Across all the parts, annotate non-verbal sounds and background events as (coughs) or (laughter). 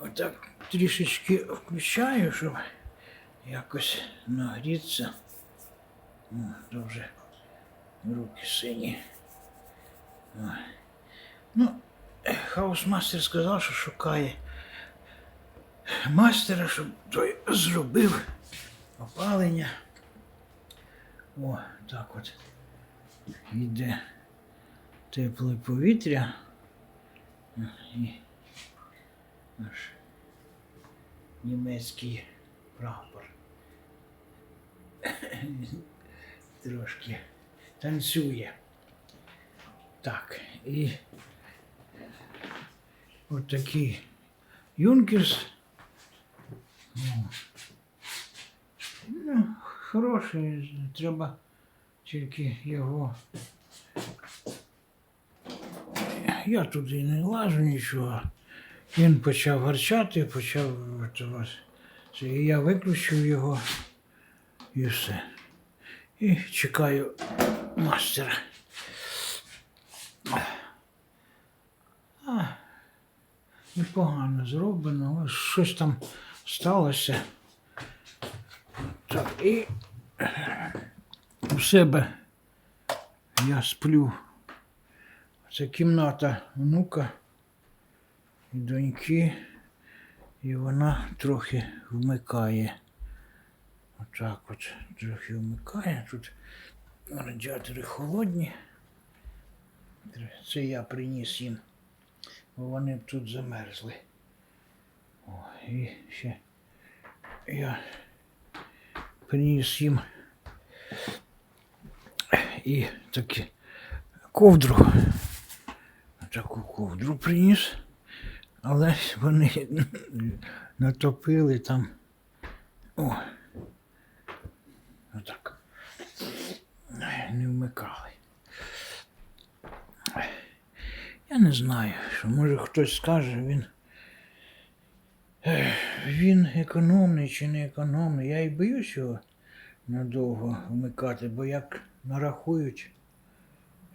отак трішечки включаю, щоб якось нагрітися. Вже руки сині. Ну, хаусмастер сказав, що шукає мастера, щоб той зробив опалення. О, так от. Йде тепле повітря. І наш німецький прапор. (coughs) Трошки танцює. Так, і от такий юнкерс. Ну, хороший, треба тільки його. Я туди не лажу нічого. Він почав гарчати, почав. і я виключив його і все. І чекаю мастера. А, непогано зроблено, але щось там сталося. Так, і у себе я сплю. Це кімната внука доньки, і вона трохи вмикає. Отак от трохи вмикає. Тут радіатори холодні. Це я приніс їм, бо вони тут замерзли. О, і ще я приніс їм і такі ковдру. Таку ковдру приніс, але вони натопили там. О. Отак. Не вмикали. Я не знаю, що може хтось скаже, він. Він економний чи не економний. Я і боюсь його надовго вмикати, бо як нарахують,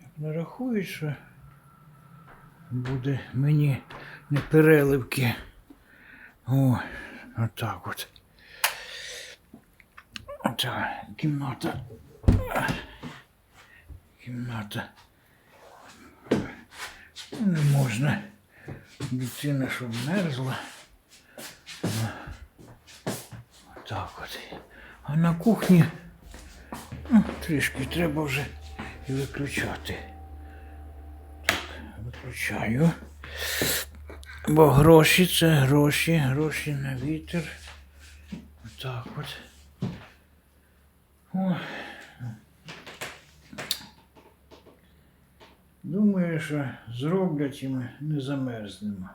як нарахують, що буде мені не переливки. О, отак от. Ота кімната. Кімната. Не можна. Дитина, щоб мерзла. Так от. А на кухні ну, трішки треба вже і виключати. Так, виключаю. Бо гроші це гроші, гроші на вітер. Отак от. О. Думаю, що зроблять і ми не замерзнемо.